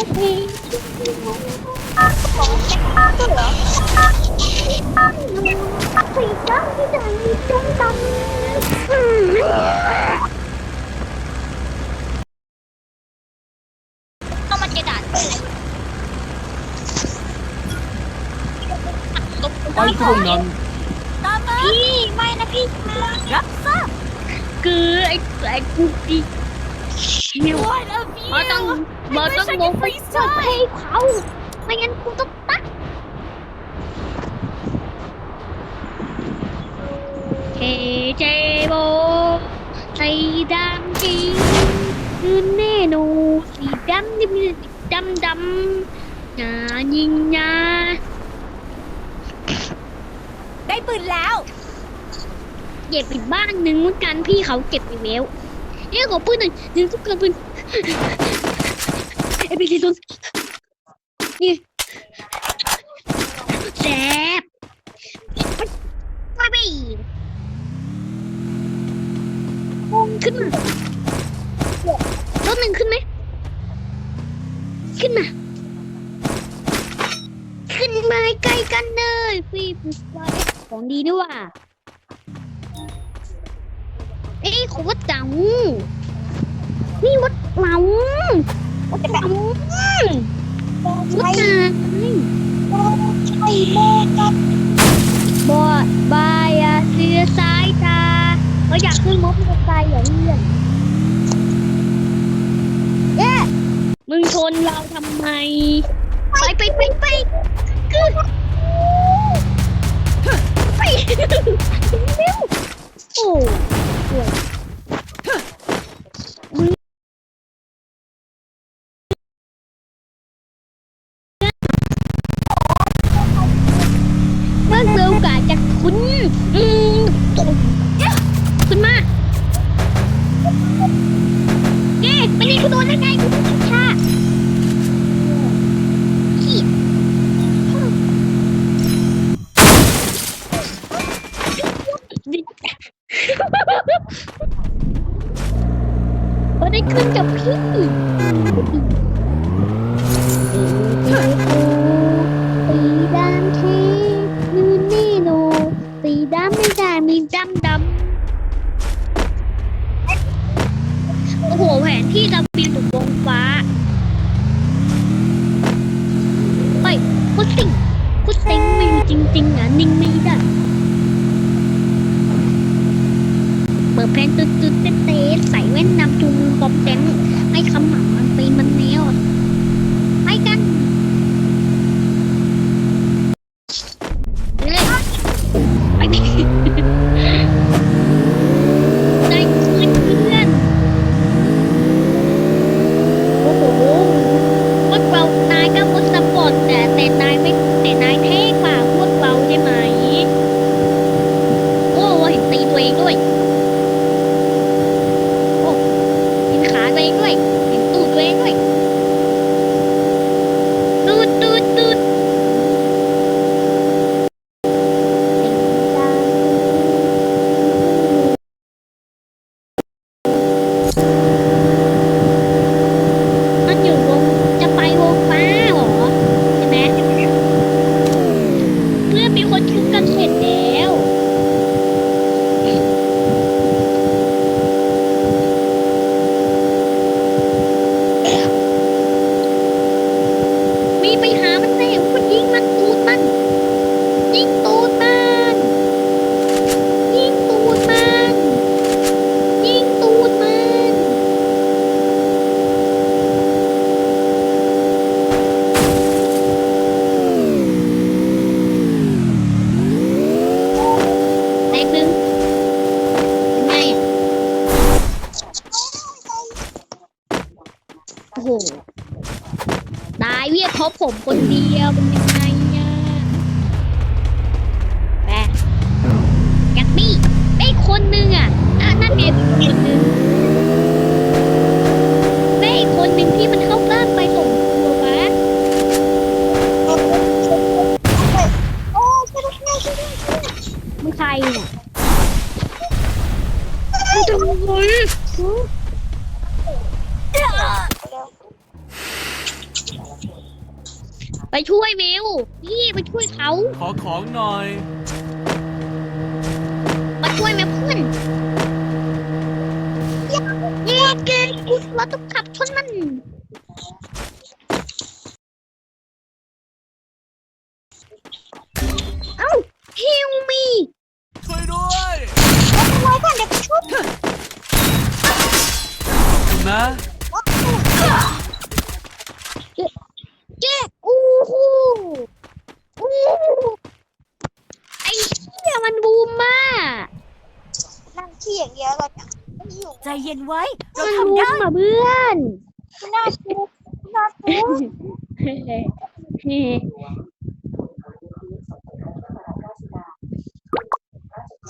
พี่ของแม่ก็เหรอสีดำที่ไหนมีดำดำต้องมาเจอด่านไปตรงนั้นตามมาพี่ไม่นะพี่รับทราบคือไอ้ไอ้กูดี ชิวมาต้องมาต้องลงไปเปิดเพลงเขาไม่งั้นกูต้องตัดเฮเจโบสีดำจีคือแน่นอนสีดำนี่มีดำดำงายิงงาได้ปืนแล้ว เก็บอีกบ้านหนึ่งเหมือนกันพี่เขาเก็บไปแล้ว เอ๊ะขอปืนหน่อยหนึ่งทุกคนปืนเอพีซีซุนนี่แซ่บไปไปมงขึ้นมารถหนึ่งขึ้นไหม ขึ้นมา ขึ้นมาใกล้กันเลยพี่ปุ๊บของดีด้วยว่ะ เอ้ยขวดเจ๋านี่วัดเหมาวัดเหมาวัดจ๋าใช่โมกับบอดบายอะเสือสายตาเราอยากขึ้นมอเตอร์ไซค์อย่าเลื่อนเย้มึงชนเราทำไม ไปไปไปไปคือไปเร็วโอ้ ส สีดำเทนูนี่โนสีดำไม่ได้มีดำดำโอ้โหแผนที่เราบินถูกวงฟ้าไปพุดซิงพุดซิงไม่มีจริงๆอะนิ่งไม่ได้เปิดเพลงตึ๊ด ไม่คำหมัมันปีนมันแนวอะไปกันเลยไปดิได้ขึ้นเพื่อนโอ้โหพวกเรานายก็มุดสปอร์ตแต่แต่นายไม่แต่นายเท่กว่าพวกเราใช่ไหม โอ้เห็นตีตัวเองด้วย โอ้เห็นขาตัวเองด้วย เห็นตูดตัวเองด้วย ตูดตูดตูดมันอยู่วงจะไปวงฟ้าเหรอ ใช่ไหมเพื่อนมีคนชุบกันเสร็จแล้ว มีไปหามันเร็วมันยิงมันตูดมันยิงตูดมันยิงตูดมันยิงตูดมันแตกหนึ่งเป็นไงอะ โอ้โหตายเวียดเพราะผมคนเดียวเป็นยังไงเนี่ยแปะยักษ์บี้ไอ้ยคนหนึ่งอะอะนั่นไงคนหนึ่งไอ้ยคนหนึ่งที่มันเข้าบ้านไปส่งตัววะโอ้ช่วยด้วยช่วยด้วยช่วยด้วยมึงใครเนี่ยมึงทำไม ไปช่วยวิวพี่ไปช่วยเขาขอของหน่อย มาช่วยแม่เพื่อนเย้เก่งกูเราต้องขับชนมันเอ้าฮิวมีช่วยด้วยไว้ก่อนเดี๋ยวไปชุบนะ เจ๊อู้หูอู้หูไอ้เหี้ย มันบูมมานั่งขี้อย่างเดียวเลยไม่อยู่ใจเย็นไว้ เรามันทำบูได้มมาเพื่อนหน้าชุบหน้าชุบ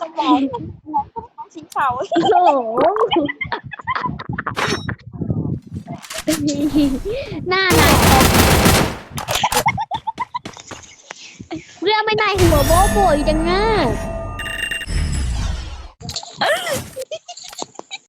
สมองสมองสีขาวโอ้โหหน้านายออกเพื่อน ไม่นายหัวโบโบอยู่จังง่ะ